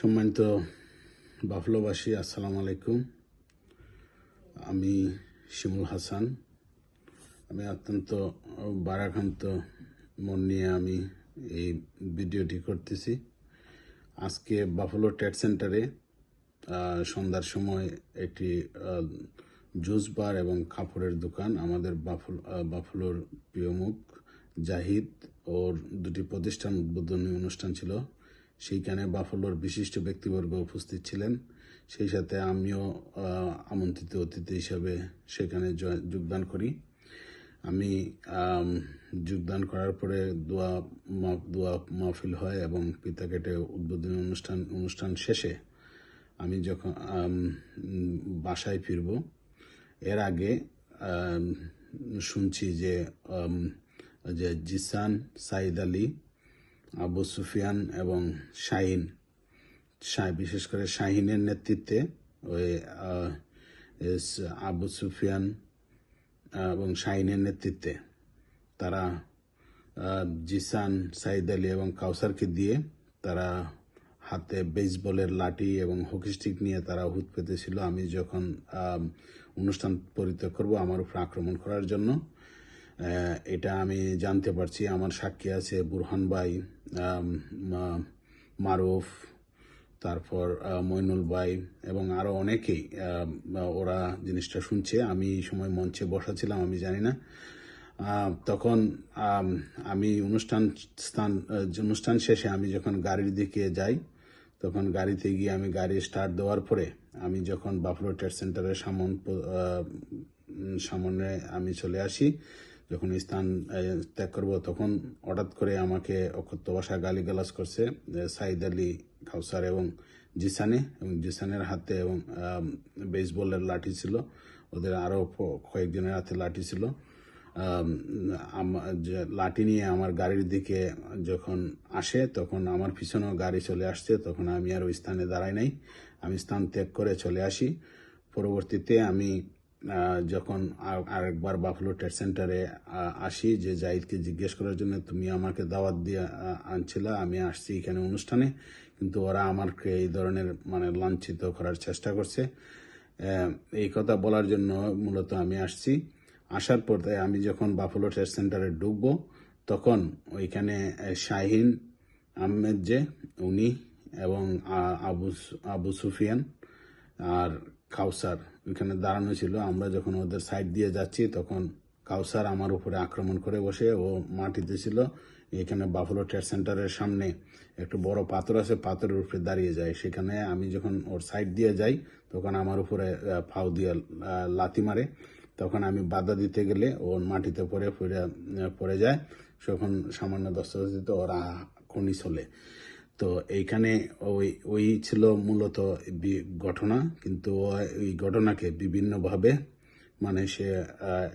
সম্মানিত বাফলোবাসী, আসসালামু আলাইকুম। আমি শিমুল হাসান। আমি অত্যন্ত বারাকান্ত মন নিয়ে আমি এই ভিডিওটি করতেছি। আজকে বাফলো ট্যাট সেন্টারে সন্ধ্যার সময় একটি জুস বার এবং কাপড়ের দোকান আমাদের বাফল বাফলোর প্রিয় মুখ জাহিদ ওর দুটি প্রতিষ্ঠান উদ্বোধনী অনুষ্ঠান ছিল। সেইখানে বাফলোর বিশিষ্ট ব্যক্তিবর্গ উপস্থিত ছিলেন। সেই সাথে আমিও আমন্ত্রিত অতিথি হিসাবে সেখানে যোগদান করি। আমি যোগদান করার পরে দোয়া দোয়া মাহফিল হয় এবং পিতা কেটে উদ্বোধনী অনুষ্ঠান অনুষ্ঠান শেষে আমি যখন বাসায় ফিরব, এর আগে শুনছি যে যে জিসান সাইদ আলী আবু সুফিয়ান এবং শাহিন। শাহ- বিশেষ করে শাহিনের নেতৃত্বে ওই আবু সুফিয়ান এবং শাহিনের নেতৃত্বে তারা জিসান, সাইদ আলী এবং কাউসারকে দিয়ে তারা হাতে বেসবলের লাঠি এবং হকি স্টিক নিয়ে তারা হুত পেতেছিল। আমি যখন অনুষ্ঠান পরিত্যাগ করব আমার উপর আক্রমণ করার জন্য। এটা আমি জানতে পারছি। আমার সাক্ষী আছে বুরহান ভাই মারুফ, তারপর মইনুল ভাই এবং আরও অনেকেই ওরা জিনিসটা শুনছে। আমি এই সময় মঞ্চে বসা ছিলাম, আমি জানি না। তখন, আমি অনুষ্ঠান স্থান অনুষ্ঠান শেষে আমি যখন গাড়ির দিকে যাই, তখন গাড়িতে গিয়ে আমি গাড়ি স্টার্ট দেওয়ার পরে আমি যখন বাফলো ট্রেড সেন্টারের সামন সামনে আমি চলে আসি যখন স্থান ত্যাগ করব, তখন হঠাৎ করে আমাকে অকথ্য ভাষায় গালিগালাজ করছে সাইদ আলী কাউসার এবং জিসানে, এবং জিসানের হাতে এবং বেসবলের লাঠি ছিল, ওদের আরও কয়েকজনের হাতে লাঠি ছিল। লাঠি নিয়ে আমার গাড়ির দিকে যখন আসে, তখন আমার পিছনেও গাড়ি চলে আসছে, তখন আমি আর ওই স্থানে দাঁড়াই নাই। আমি স্থান ত্যাগ করে চলে আসি। পরবর্তীতে আমি যখন আর- আরেকবার বাফলো ট্রেড সেন্টারে আসি, যে জাহিদকে জিজ্ঞেস করার জন্য, তুমি আমাকে দাওয়াত দিয়ে আনছিলা, আমি আসছি এখানে অনুষ্ঠানে। কিন্তু ওরা আমাকে এই ধরনের মানে লাঞ্ছিত করার চেষ্টা করছে। এই কথা বলার জন্য মূলত আমি আসছি। আসার পরে আমি যখন বাফলো ট্রেড সেন্টারে ঢুকবো, তখন ওইখানে শাহিন, আহমেদ যে, উনি এবং আবু আবু সুফিয়ান, আর কাউসার ওইখানে দাঁড়ানো ছিল। আমরা যখন ওদের সাইড দিয়ে যাচ্ছি, তখন কাউসার আমার উপরে আক্রমণ করে বসে ও মাটিতে ছিল। এখানে বাফলো ট্রেড সেন্টারের সামনে একটু বড় পাথর আছে, পাথরের উপরে দাঁড়িয়ে যায়। সেখানে আমি যখন ওর সাইড দিয়ে যাই, তখন আমার উপরে ফাউ দিয়ে লাথি মারে। তখন আমি বাধা দিতে গেলে ও মাটিতে পড়ে পড়ে পড়ে যায়। তখন সামান্য দস্তাবেজিত ওরা খনি চলে। তো এইখানে ওই ওই ছিল মূলত ঘটনা, কিন্তু ওই ঘটনাকে বিভিন্নভাবে মানে সে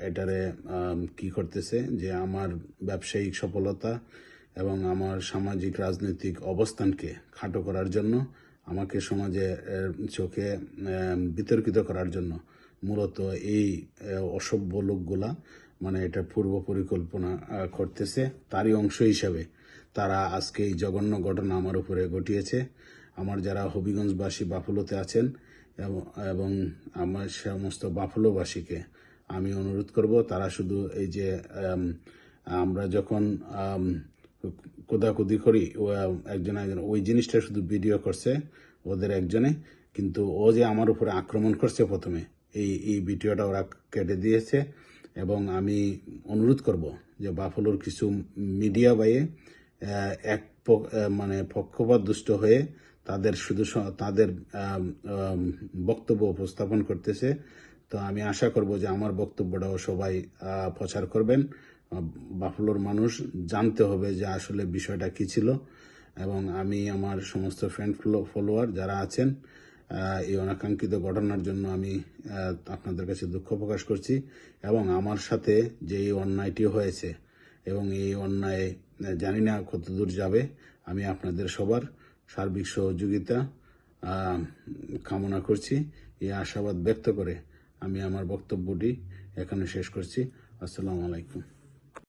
এটারে কি করতেছে যে আমার ব্যবসায়িক সফলতা এবং আমার সামাজিক রাজনৈতিক অবস্থানকে খাটো করার জন্য, আমাকে সমাজে চোখে বিতর্কিত করার জন্য মূলত এই অসভ্য লোকগুলা মানে এটা পূর্ব পরিকল্পনা করতেছে। তারই অংশ হিসাবে তারা আজকে এই জঘন্য ঘটনা আমার উপরে ঘটিয়েছে। আমার যারা হবিগঞ্জবাসী বাফুলোতে আছেন এবং- আমার সমস্ত বাফুলোবাসীকে আমি অনুরোধ করব, তারা শুধু এই যে আমরা যখন কোদাকুদি করি, ও, একজন একজন ওই জিনিসটা শুধু ভিডিও করছে ওদের একজনে, কিন্তু ও যে আমার উপরে আক্রমণ করছে প্রথমে, এই এই ভিডিওটা ওরা কেটে দিয়েছে। এবং আমি অনুরোধ করব যে বাফলোর কিছু মিডিয়া বাইয়ে এক মানে পক্ষপাত দুষ্ট হয়ে তাদের শুধু তাদের বক্তব্য উপস্থাপন করতেছে। তো আমি আশা করব যে আমার বক্তব্যটাও সবাই প্রচার করবেন। বাফলোর মানুষ জানতে হবে যে আসলে বিষয়টা কি ছিল। এবং আমি আমার সমস্ত ফ্রেন্ড ফলোয়ার যারা আছেন এই অনাকাঙ্ক্ষিত ঘটনার জন্য আমি আপনাদের কাছে দুঃখ প্রকাশ করছি। এবং আমার সাথে যে এই অন্যায়টি হয়েছে এবং এই অন্যায় জানি না কতদূর যাবে। আমি আপনাদের সবার সার্বিক সহযোগিতা কামনা করছি। এই আশাবাদ ব্যক্ত করে আমি আমার বক্তব্যটি এখানে শেষ করছি। আসসালামু আলাইকুম।